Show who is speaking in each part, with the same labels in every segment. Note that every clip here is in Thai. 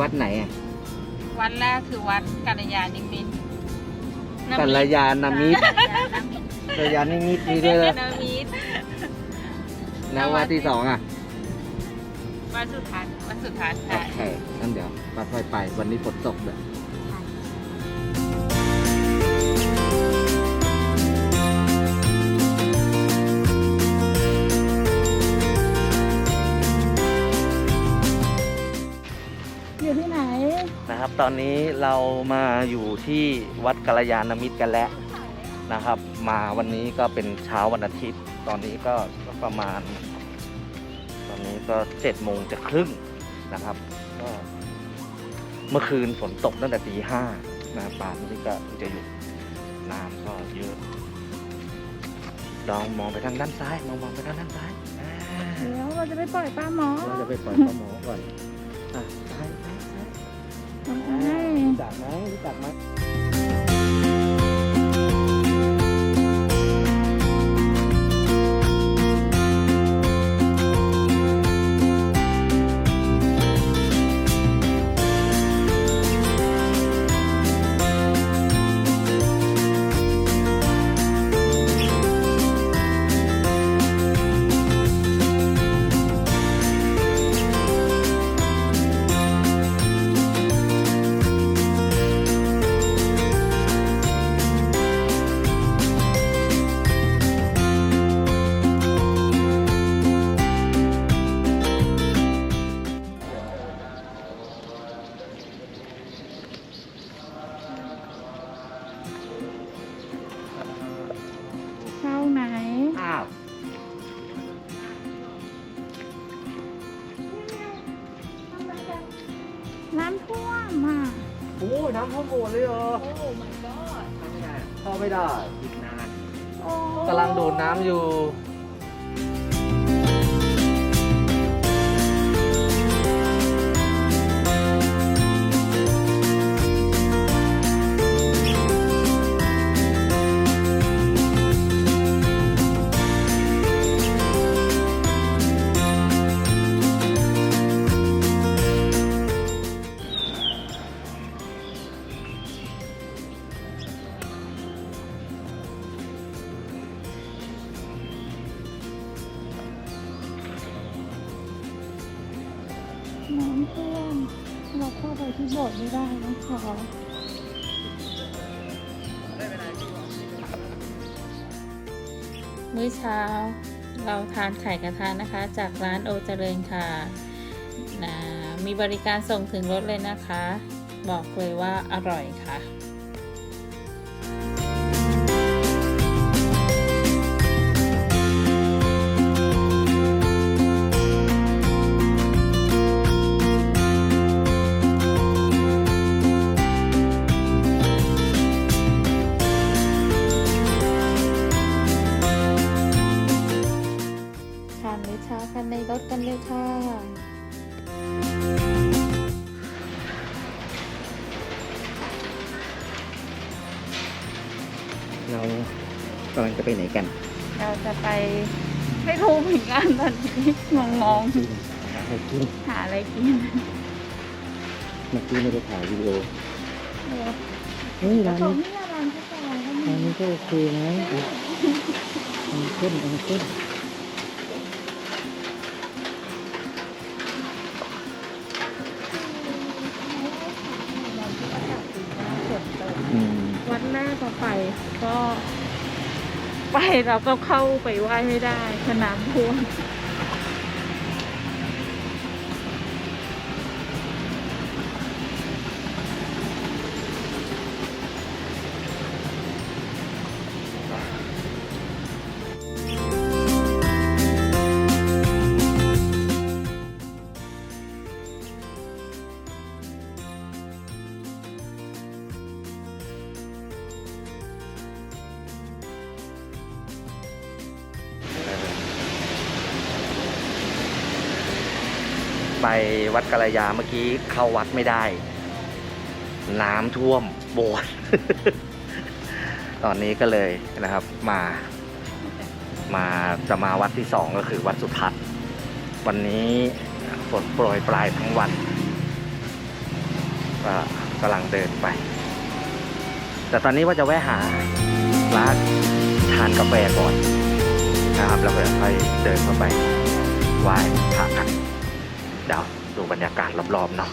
Speaker 1: วัดไหนอะ
Speaker 2: วัดแรกคือวัดกัลยาณิมิตร
Speaker 1: กัลยาณมิตรกัลยาณมิตรนี่ด้วยเลย
Speaker 2: นามิตร
Speaker 1: แล้ววัดที่สองอะ
Speaker 2: วัดสุทัศน์วัดสุทัศน์
Speaker 1: โอ
Speaker 2: ค่ะ
Speaker 1: เคงั้นเดี๋ยวปัดไฟไปวันนี้ฝนตกเลย
Speaker 3: อยู่
Speaker 1: ตอนนี้เรามาอยู่ที่วัดกัลยาณมิตรกันแล้วนะครับ มาวันนี้ก็เป็นเช้าวันอาทิตย์ ตอนนี้ก็ก็ประมาณ ตอนนี้ก็เจ็ดโมงจะครึ่งนะครับก็เมื่อคืนฝนตกตั้งแต่ตีห้านะป่านนี้ก็จะหยุดน้ำก็เยอะลองมองไปทางด้านซ้าย มองมองไปทางด้านซ้ายอ่า
Speaker 3: เดี๋ยวเราจะไปปล่อยปลาหมอ
Speaker 1: เราจะไปปล่อยปลาหมอก่อน อะซ้าย จักไหมรู้จักไหม
Speaker 3: น้ำท่วม
Speaker 1: โบสถ์เลยเหรอ
Speaker 2: โอ้ my god
Speaker 1: เข้าไม่ได้อีกนาน
Speaker 3: โอ้
Speaker 1: กำลังโดดน้ำอยู่
Speaker 3: น้ำท่วมเราเข้าไปที่โบสถ์ไม่ได้นะคะ
Speaker 2: มื้อเช้าเราทานไข่กระทะนะคะ จากร้านโอเจริญค่ะนะมีบริการส่งถึงรถเลยนะคะ บอกเลยว่าอร่อยค่ะ เรา
Speaker 1: กำลังจะไปไหนกัน
Speaker 3: เราจะไปไม่รู้เหมือนกันตอนนี้งงง
Speaker 1: หาอะไรกิน
Speaker 3: ๆหาอะไรกิน
Speaker 1: เมื่อกี้ไม่ได้ถ่ายวิดีโอ
Speaker 3: เออ
Speaker 1: เฮ้ยร้าน
Speaker 3: ผม
Speaker 1: นี้
Speaker 3: นี่ร้านกาแฟก็
Speaker 1: ร้าน
Speaker 3: มี
Speaker 1: นี้ก็โอเคนะเอาขึ้นเอาขึ้น
Speaker 3: ไปเราก็เข้าไปไหว้ไม่ได้เพราะน้ำท่วม
Speaker 1: ไปวัดกะลยาเมื่อกี้เข้าวัดไม่ได้ น้ำท่วมโบสถ์ตอนนี้ก็เลยนะครับมา มาจะมาวัดที่สองก็คือวัดสุทัศน์วันนี้ฝนโปรยปลายทั้งวันก็กำลังเดินไป แต่ตอนนี้ว่าจะแวะหาร้านทานกาแฟก่อนนะครับแล้วก็ค่อยเดินเข้าไปไหว้พระกัน เดี๋ยวดูบรรยากาศรอบๆเนาะ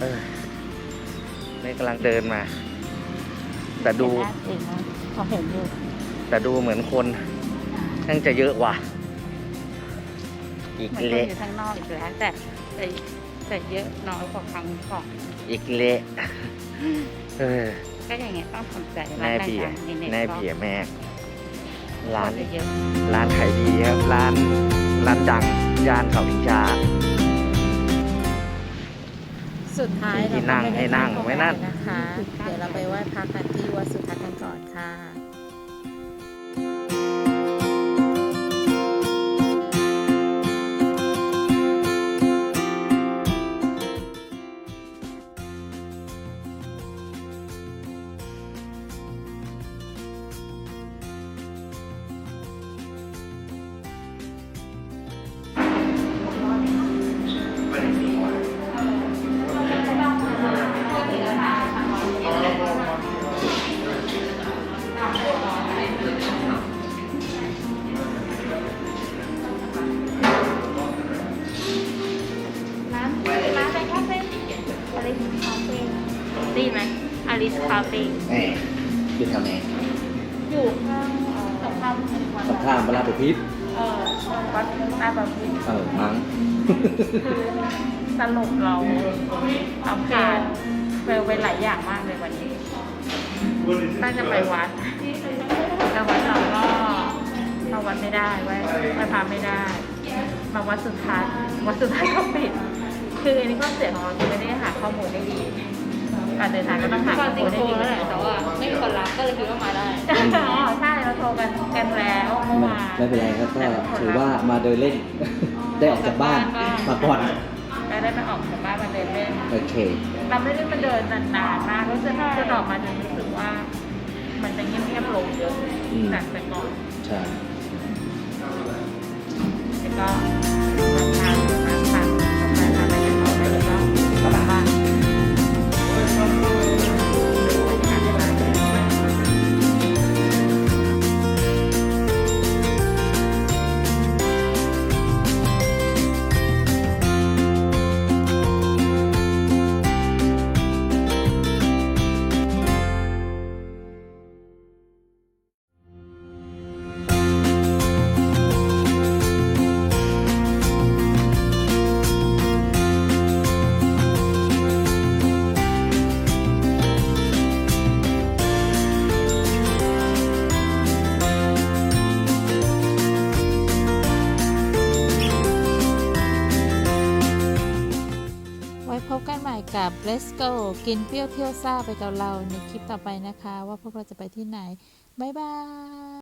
Speaker 1: เออนี่กำลังเดินมา แต่ดู
Speaker 3: เองพอเห็นอยู่
Speaker 1: แต่ดูเหมือนคนนั่งจะเยอะว่ะ อีก
Speaker 3: มันก็
Speaker 1: เละ
Speaker 3: อยู่ข้างนอกอีกแล้วแต่แต่แต่เยอะน้อยกว่าครั้งก่อน
Speaker 1: อีกเละเออ
Speaker 3: ก็อย่างเงี้ยต้องสนใจ
Speaker 1: แน่เบียร์แน่เบียร์แม่ร้าน
Speaker 3: เยอะ
Speaker 1: ร้านขายดีครับร้านร้านดังย่านเขาวิชา
Speaker 2: สุดท้าย
Speaker 1: ที่นั่ง
Speaker 2: เราก็
Speaker 1: ให้นั่ง
Speaker 2: ด้เข้า
Speaker 1: ไว้นั่น
Speaker 2: ปนะคะ เดี๋ยวเราไปไหว้พระกันที่วัดสุทัศน์กันก่อนค่ะ
Speaker 3: อลิสคาเฟ่
Speaker 1: แหมอยู่แถวไหน
Speaker 3: อยู่ข้างเอ่อตรงข้ามวัด
Speaker 1: ตรงข้ามเวลาไปพิษ
Speaker 3: เออวัดหน้าบางพี
Speaker 1: เออมั้ง
Speaker 3: คือสรุปเราทำการเฟลไปหลายอย่างมากเลยวันนี้ตั้งจะไปวัดแต่วัดเราก็มาวัดไม่ได้ไหว้ไหว้พระไม่ได้มาวัดสุดท้ายวัดสุดท้ายก็ปิด คืออันนี้ก็เสียของเราคือไม่ได้หาข้อมูลได้ดี การเดินทางก็ต้องหาข้อมูลได้ดีแหละแต่ว่าไม่มีคนรับก็เลยคิดว่ามาได้อ๋อใช่เราโทรกันกันแล้วเมื่อวาน
Speaker 4: ไม่เป็นไรครับก็ถือว่ามาเดินเล่น ได้ออกจากบ้านมาก่อน
Speaker 3: ได้ได้ไปออกจากบ้านมาเดินเล่น
Speaker 4: โอเค
Speaker 3: เราไม่ได้มาเดินนานๆมากรู้สึกจะออกมาจนรู้สึกว่า มันจะเงียบๆลงเยอะ
Speaker 4: อืม
Speaker 3: จากแต่ก่อน
Speaker 4: ใช่
Speaker 3: แล้วก็
Speaker 2: กันใหม่กับ Let's Go กินเปรี้ยวเที่ยวซ่าไปกับเราในคลิปต่อไปนะคะ ว่าพวกเราจะไปที่ไหน บ๊ายบาย